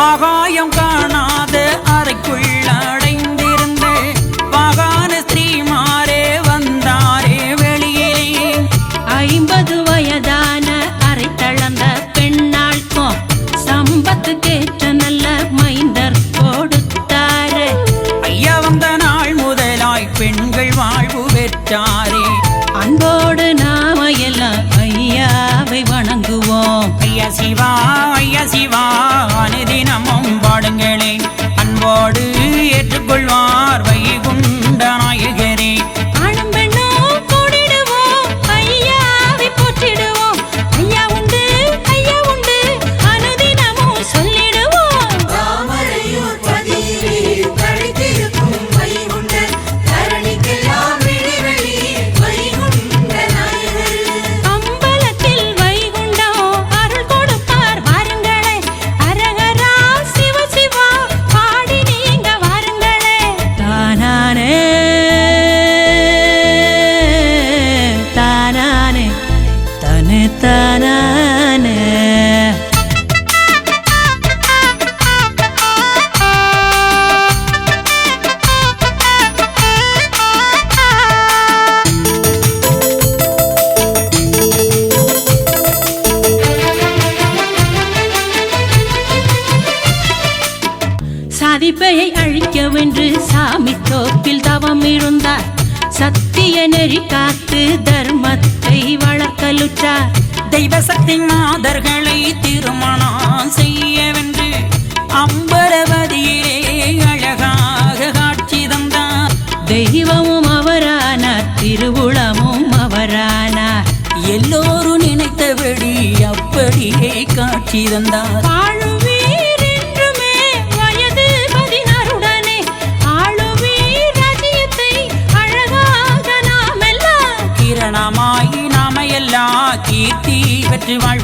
ஆகாயம் காணாத அறைக்குள் அடைந்திருந்த. வாகான ஸ்ரீமாரே வந்தாரே வெளியிலே ஐம்பது வயதான அரை தளர்ந்த பெண்ணாൾக்கும் சம்பத்துக்கேற்ற நல்ல மைந்தர் கொடுத்தாரு. ஐயா வந்த நாள் முதலாய் பெண்கள் வாழ்வு பெற்றாரே. அன்போடு நாம எல்லாம் ஐயாவை வணங்குவோம். ஐயா சிவா ஐயா சிவா. தானானே சாதிப்பையை அழிக்கவென்று சாமி தோப்பில் தவம் இருந்தார். சத்திய நெறி காத்து தர்மத்தை வளர்க்கலுற்றார் தெய்வ சக்தி மாதர்களை திருமணம் செய்யவென்று அம்பரவதியிலே அழகாக காட்சி தந்தார். தெய்வமும் அவரானார் திருவுளமும் அவரானார் எல்லோரும் நினைத்தபடி அப்படியே காட்சி தந்தார். வாழுவீர் Everybody